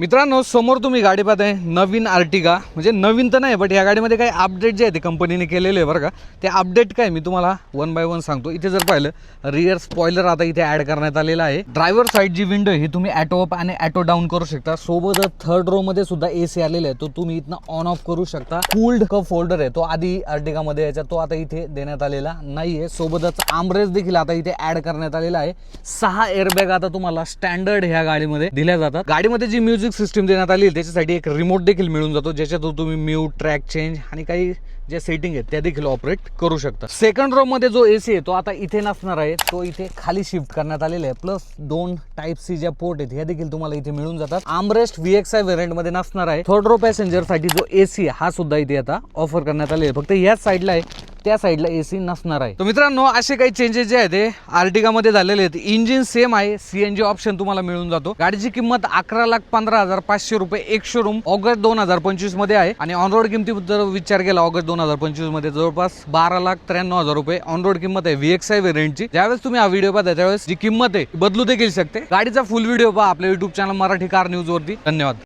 मित्रांनो समोर तुम्ही गाडी पाहताय नवीन आर्टिगा. म्हणजे नवीन तर नाही बट या गाडीमध्ये काही अपडेट जे आहे ते कंपनीने केलेले आहे बरं का. ते अपडेट काय मी तुम्हाला वन बाय वन सांगतो. इथे जर पाहिलं रिअर स्पॉयलर आता इथे ऍड करण्यात आलेला आहे. ड्रायव्हर साईड जी विंडो ही तुम्ही ॲटो अप आणि ॲटो डाऊन करू शकता. सोबतच थर्ड रो मध्ये सुद्धा ए सी आलेला आहे तो तुम्ही इथनं ऑन ऑफ करू शकता. कूल्ड कप फोल्डर आहे तो आधी अर्टिगा मध्ये यायचा तो आता इथे देण्यात आलेला नाहीये. सोबतच आमरेस देखील आता इथे ऍड करण्यात आलेला आहे. सहा एअरबॅग आता तुम्हाला स्टँडर्ड ह्या गाडीमध्ये दिल्या जातात. गाडीमध्ये जी म्युझिक सिस्टीम देण्यात आली आहे, त्याच्यासाठी एक रिमोट देखील मिळून जातो ज्याच्यातून तुम्ही म्यूट ट्रॅक चेंज आणि काही ज्या सेटिंग आहेत त्या देखील ऑपरेट करू शकता. सेकंड रो मध्ये जो एसी आहे तो आता इथे नसणार आहे तो इथे खाली शिफ्ट करण्यात आलेला आहे. प्लस दोन टाईप सी ज्या पोर्ट आहेत ह्या देखील तुम्हाला इथे मिळून जातात. आमरेस्ट व्हीएक्सआय व्हेरियंटमध्ये नसणार आहे. थर्ड रो पॅसेंजरसाठी जो एसी हा सुद्धा इथे आता ऑफर करण्यात आले आहे. फक्त याच साईडला आहे. त्या साईडला ए सी नसणार आहे. तर मित्रांनो असे काही चेंजेस जे आहेत ते आर्टिकामध्ये झालेले आहेत. इंजिन सेम आहे सीएनजी ऑप्शन तुम्हाला मिळून जातो. गाडीची किंमत अकरा लाख पंधरा हजार पाचशे रुपये एक शोरूम ऑगस्ट दोन हजार पंचवीसमध्ये आहे. आणि ऑन रोड किमतीबद्दल विचार केला ऑगस्ट दोन हजार पंचवीसमध्ये जवळपास बारा लाख त्र्याण्णव हजार रुपये ऑन रोड किंमत आहे व्हीएक्स आय व्हेरियंटची ज्यावेळेस तुम्ही हा व्हिडिओ पाहता त्यावेळेस जी किंमत आहे बदलू देखील शकते. गाडीचा फुल व्हिडिओ पहा आपल्या YouTube channel Marathi car news वरती. धन्यवाद.